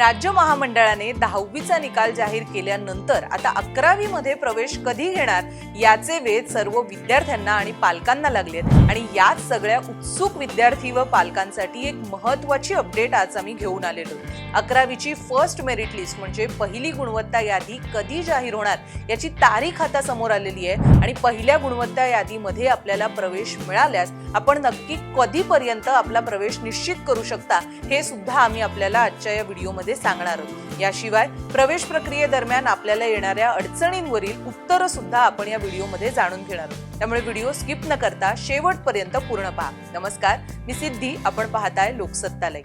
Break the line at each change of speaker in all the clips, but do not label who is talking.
राज्य महामंडळाने दहावीचा निकाल जाहीर केल्यानंतर आता अकरावी मध्ये प्रवेश कधी घेणार याचे वेध सर्व विद्यार्थ्यांना आणि पालकांना लागलेत आणि याच सगळ्या उत्सुक विद्यार्थी व पालकांसाठी एक महत्वाची अपडेट आज आम्ही घेऊन आलेलो अकरावीची फर्स्ट मेरिट लिस्ट म्हणजे पहिली गुणवत्ता यादी कधी जाहीर होणार याची तारीख आता समोर आलेली आहे. आणि पहिल्या गुणवत्ता यादीमध्ये आपल्याला प्रवेश मिळाल्यास आपण नक्की कधीपर्यंत आपला प्रवेश निश्चित करू शकता हे सुद्धा आम्ही आपल्याला आजच्या या व्हिडिओमध्ये सांगणार आहोत. याशिवाय प्रवेश प्रक्रियेदरम्यान आपल्याला येणाऱ्या अडचणींवरील उत्तरं सुद्धा आपण या व्हिडिओमध्ये जाणून घेणार आहोत. त्यामुळे व्हिडिओ स्किप न करता शेवटपर्यंत पूर्ण पहा. नमस्कार मी सिद्धी आपण पाहताय लोकसत्तालय.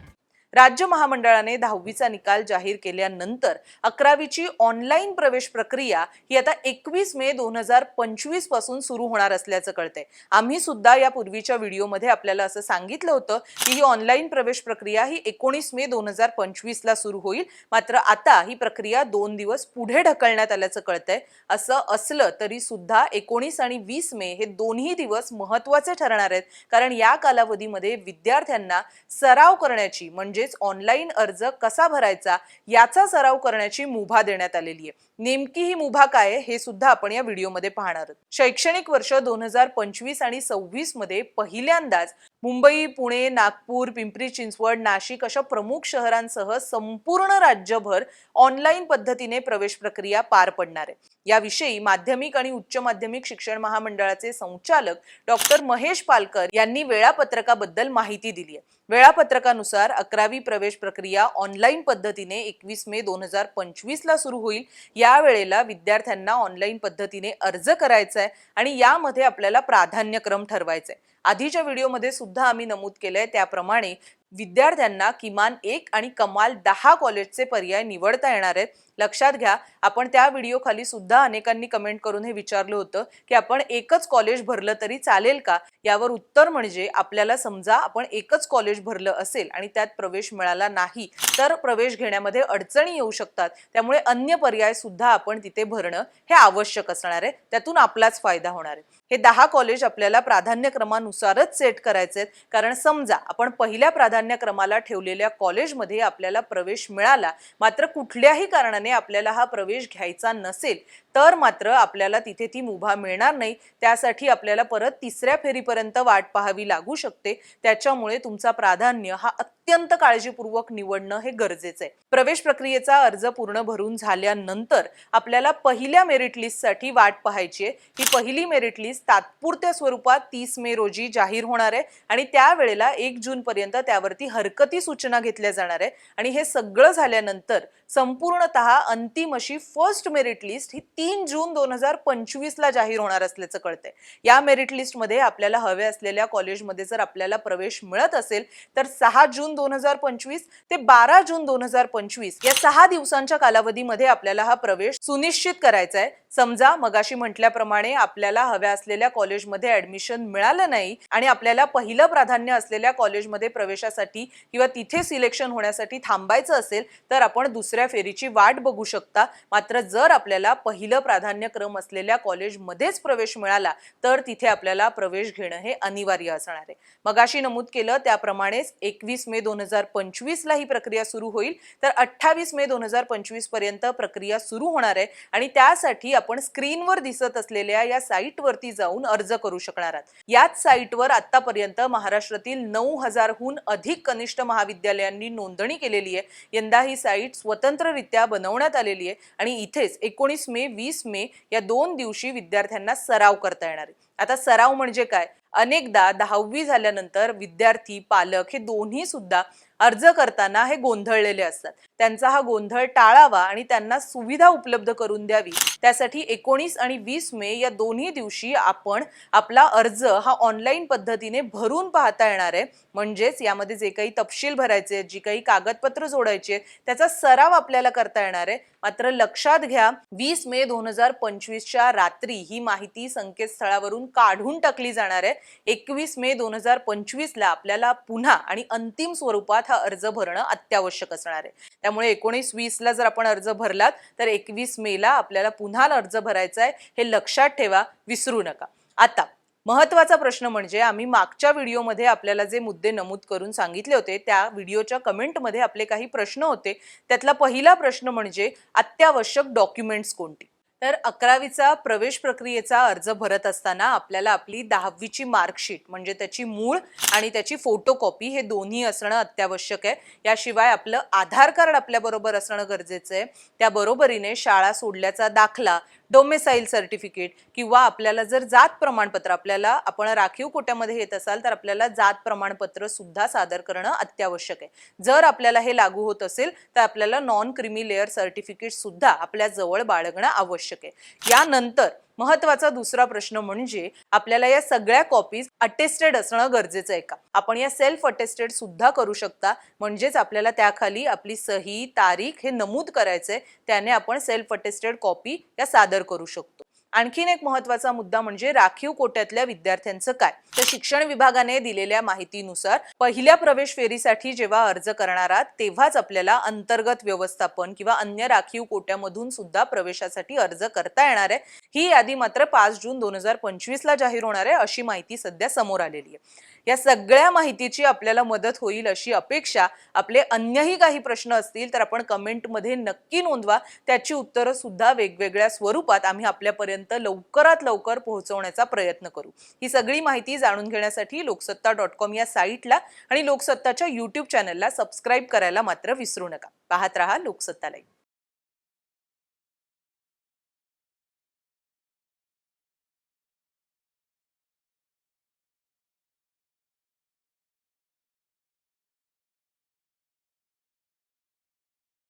राज्य महामंडळाने दहावीचा निकाल जाहीर केल्यानंतर अकरावीची ऑनलाईन प्रवेश प्रक्रिया ही आता एकवीस मे दोन हजार पंचवीसपासून सुरू होणार असल्याचं कळतंय. आम्ही सुद्धा या पूर्वीच्या व्हिडिओमध्ये आपल्याला असं सांगितलं होतं की ही ऑनलाईन प्रवेश प्रक्रिया ही एकोणीस मे दोन हजार पंचवीस ला सुरू होईल. मात्र आता ही प्रक्रिया दोन दिवस पुढे ढकलण्यात आल्याचं कळतंय. असं असलं तरी सुद्धा एकोणीस आणि वीस मे हे दोन्ही दिवस महत्त्वाचे ठरणार आहेत. कारण या कालावधीमध्ये विद्यार्थ्यांना सराव करण्याची म्हणजे म्हणजेच ऑनलाईन अर्ज कसा भरायचा याचा सराव करण्याची मुभा देण्यात आलेली आहे. नेमकी ही मुभा काय हे सुद्धा आपण या व्हिडिओमध्ये पाहणार आहोत. शैक्षणिक वर्ष दोन हजार पंचवीस आणि सव्वीसमध्ये पहिल्यांदाच मुंबई पुणे नागपूर पिंपरी चिंचवड नाशिक अशा प्रमुख शहरांसह संपूर्ण राज्यभर ऑनलाईन पद्धतीने प्रवेश प्रक्रिया पार पडणार आहे. याविषयी माध्यमिक आणि उच्च माध्यमिक शिक्षण महामंडळाचे संचालक डॉक्टर महेश पालकर यांनी वेळापत्रकाबद्दल माहिती दिली आहे. वेळापत्रकानुसार अकरा बारावी प्रवेश प्रक्रिया ऑनलाईन पद्धतीने एकवीस मे दोन हजार पंचवीसला सुरू होईल. या वेळेला विद्यार्थ्यांना ऑनलाईन पद्धतीने अर्ज करायचा आहे आणि यामध्ये आपल्याला प्राधान्यक्रम ठरवायचा आहे आधीच्या व्हिडिओमध्ये सुद्धा आम्ही नमूद केलंय त्याप्रमाणे विद्यार्थ्यांना किमान एक आणि कमाल दहा कॉलेजचे पर्याय निवडता येणार आहेत. लक्षात घ्या आपण त्या व्हिडिओ खाली सुद्धा अनेकांनी कमेंट करून हे विचारलं होतं की आपण एकच कॉलेज भरलं तरी चालेल का? यावर उत्तर म्हणजे आपल्याला समजा आपण एकच कॉलेज भरलं असेल आणि त्यात प्रवेश मिळाला नाही तर प्रवेश घेण्यामध्ये अडचणी येऊ शकतात. त्यामुळे अन्य पर्याय सुद्धा आपण तिथे भरणं हे आवश्यक असणार आहे. त्यातून आपलाच फायदा होणार आहे. हे दहा कॉलेज आपल्याला प्राधान्यक्रमानुसारच सेट करायचे आहेत कारण समजा आपण पहिल्या प्राधान्यक्रमाला ठेवलेल्या कॉलेजमध्ये आपल्याला प्रवेश मिळाला. मात्र कुठल्याही कारणाने आपल्याला हा प्रवेश घ्यायचा नसेल तर मात्र आपल्याला तिथे ती मुभा मिळणार नाही. त्यासाठी आपल्याला परत तिसऱ्या फेरीपर्यंत वाट पाहावी लागू शकते. त्याच्यामुळे तुमचा प्राधान्य हा अत्यंत काळजीपूर्वक निवडणं हे गरजेचं आहे. प्रवेश प्रक्रियेचा अर्ज पूर्ण भरून झाल्यानंतर आपल्याला पहिल्या मेरिट लिस्टसाठी वाट पाहायची आहे. ही पहिली मेरिट लिस्ट तात्पुरत्या स्वरूपात तीस मे रोजी जाहीर होणार आहे आणि त्यावेळेला एक जूनपर्यंत त्यावर त्यावरती हरकती सूचना घेतल्या जाणार आहे. आणि हे सगळं झाल्यानंतर संपूर्णतः अंतिम अशी फर्स्ट मेरिट लिस्ट ही तीन जून दोन हजार पंचवीस ला जाहीर होणार असल्याचं कळतंय. या मेरिट लिस्टमध्ये आपल्याला हवे असलेल्या कॉलेजमध्ये जर आपल्याला प्रवेश मिळत असेल तर सहा जून दोन हजार पंचवीस ते बारा जून दोन हजार पंचवीस या सहा दिवसांच्या कालावधीमध्ये आपल्याला हा प्रवेश सुनिश्चित करायचा आहे. समजा मगाशी म्हटल्याप्रमाणे आपल्याला हव्या असलेल्या कॉलेजमध्ये ऍडमिशन मिळालं नाही आणि आपल्याला पहिलं प्राधान्य असलेल्या कॉलेजमध्ये प्रवेशासाठी किंवा तिथे सिलेक्शन होण्यासाठी थांबायचं असेल तर आपण दुसऱ्या फेरीची वाट बघू शकता. मात्र जर आपल्याला पहिलं प्राधान्यक्रम असलेल्या कॉलेजमध्येच प्रवेश मिळाला तर तिथे आपल्याला प्रवेश घेणं हे अनिवार्य असणार आहे. मगाशी नमूद केलं त्याप्रमाणेच एकवीस मे दोन हजार पंचवीस ला ही प्रक्रिया सुरू होईल. तर अठ्ठावीस मे दोन हजार पंचवीसपर्यंत प्रक्रिया सुरू होणार आहे आणि त्यासाठी आपण स्क्रीनवर दिसत असलेल्या या साईटवरती जाऊन अर्ज करू शकणार आहात. याच साईटवर आतापर्यंत महाराष्ट्रातील नऊ हजारहून अधिक कनिष्ठ महाविद्यालयांनी नोंदणी केलेली आहे. यंदा ही साईट स्वतंत्ररित्या बनवण्यात आलेली आहे आणि इथेच एकोणीस मे वीस मे या दोन दिवशी विद्यार्थ्यांना सराव करता येणार आहे. आता सराव म्हणजे काय? अनेकदा दहावी झाल्यानंतर विद्यार्थी पालक हे दोन्ही सुद्धा अर्ज करताना हे गोंधळलेले असतात. त्यांचा हा गोंधळ टाळावा आणि त्यांना सुविधा उपलब्ध करून द्यावी. त्यासाठी एकोणीस आणि वीस मे या दोन्ही दिवशी आपण आपला अर्ज हा ऑनलाईन पद्धतीने भरून पाहता येणार आहे. म्हणजेच यामध्ये जे काही तपशील भरायचे आहेत, जी काही कागदपत्र जोडायची आहेत, त्याचा सराव आपल्याला करता येणार आहे. मात्र लक्षात घ्या वीस मे दोन हजार पंचवीसच्या रात्री ही माहिती संकेतस्थळावरून काढून टाकली जाणार आहे. एकवीस मे दोन हजार पंचवीसला आपल्याला पुन्हा आणि अंतिम स्वरूपात हा अर्ज भरणं अत्यावश्यक असणार आहे. त्यामुळे एकोणीस वीसला जर आपण अर्ज भरलात तर एकवीस मेला आपल्याला पुन्हा अर्ज भरायचा आहे. हे लक्षात ठेवा विसरू नका. आता महत्त्वाचा प्रश्न म्हणजे आम्ही मागच्या व्हिडिओमध्ये आपल्याला जे मुद्दे नमूद करून सांगितले होते त्या व्हिडिओच्या कमेंटमध्ये आपले काही प्रश्न होते. त्यातला पहिला प्रश्न म्हणजे अत्यावश्यक डॉक्युमेंट्स कोणती? तर अकरावीचा प्रवेश प्रक्रियेचा अर्ज भरत असताना आपल्याला आपली दहावीची मार्कशीट म्हणजे त्याची मूळ आणि त्याची फोटोकॉपी हे दोन्ही असणं अत्यावश्यक आहे. याशिवाय आपलं आधार कार्ड आपल्याबरोबर असणं गरजेचं आहे. त्या बरोबरीने शाळा सोडल्याचा दाखला डोमेसाईल सर्टिफिकेट किंवा आपल्याला जर जात प्रमाणपत्र आपल्याला आपण राखीव कोट्यामध्ये येत असाल तर आपल्याला जात प्रमाणपत्र सुद्धा सादर करणं अत्यावश्यक आहे. जर आपल्याला हे लागू होत असेल तर आपल्याला नॉन क्रिमी लेअर सर्टिफिकेट सुद्धा आपल्या जवळ बाळगणं आवश्यक आहे. यानंतर महत्त्वाचा दुसरा प्रश्न म्हणजे आपल्याला या सगळ्या कॉपीज अटेस्टेड असणं गरजेचं आहे का? आपण या सेल्फ अटेस्टेड सुद्धा करू शकता. म्हणजेच आपल्याला त्याखाली आपली सही तारीख हे नमूद करायचंय. त्याने आपण सेल्फ अटेस्टेड कॉपी या सादर करू शकतो. आणखीन एक महत्त्वाचा मुद्दा म्हणजे राखीव कोट्यातल्या विद्यार्थ्यांचं काय? तर शिक्षण विभागाने दिलेल्या माहितीनुसार पहिल्या प्रवेश फेरीसाठी जेव्हा अर्ज करणार आहात तेव्हाच आपल्याला अंतर्गत व्यवस्थापन किंवा अन्य राखीव कोट्यामधून सुद्धा प्रवेशासाठी अर्ज करता येणार आहे. ही यादी मात्र पाच जून दोन हजार पंचवीस ला जाहीर होणार आहे अशी माहिती सध्या समोर आलेली आहे. या सगळ्या माहितीची आपल्याला मदत होईल अशी अपेक्षा आपले अन्यही काही प्रश्न असतील तर आपण कमेंटमध्ये नक्की नोंदवा. त्याची उत्तरं सुद्धा वेगवेगळ्या स्वरूपात आम्ही आपल्यापर्यंत लवकरात लवकर पोहोचवण्याचा प्रयत्न करू. ही सगळी माहिती जाणून घेण्यासाठी लोकसत्ता डॉट कॉम या साईटला आणि लोकसत्ताच्या यूट्यूब चॅनलला सबस्क्राईब करायला मात्र विसरू नका. पाहत रहा लोकसत्ता लाईव्ह.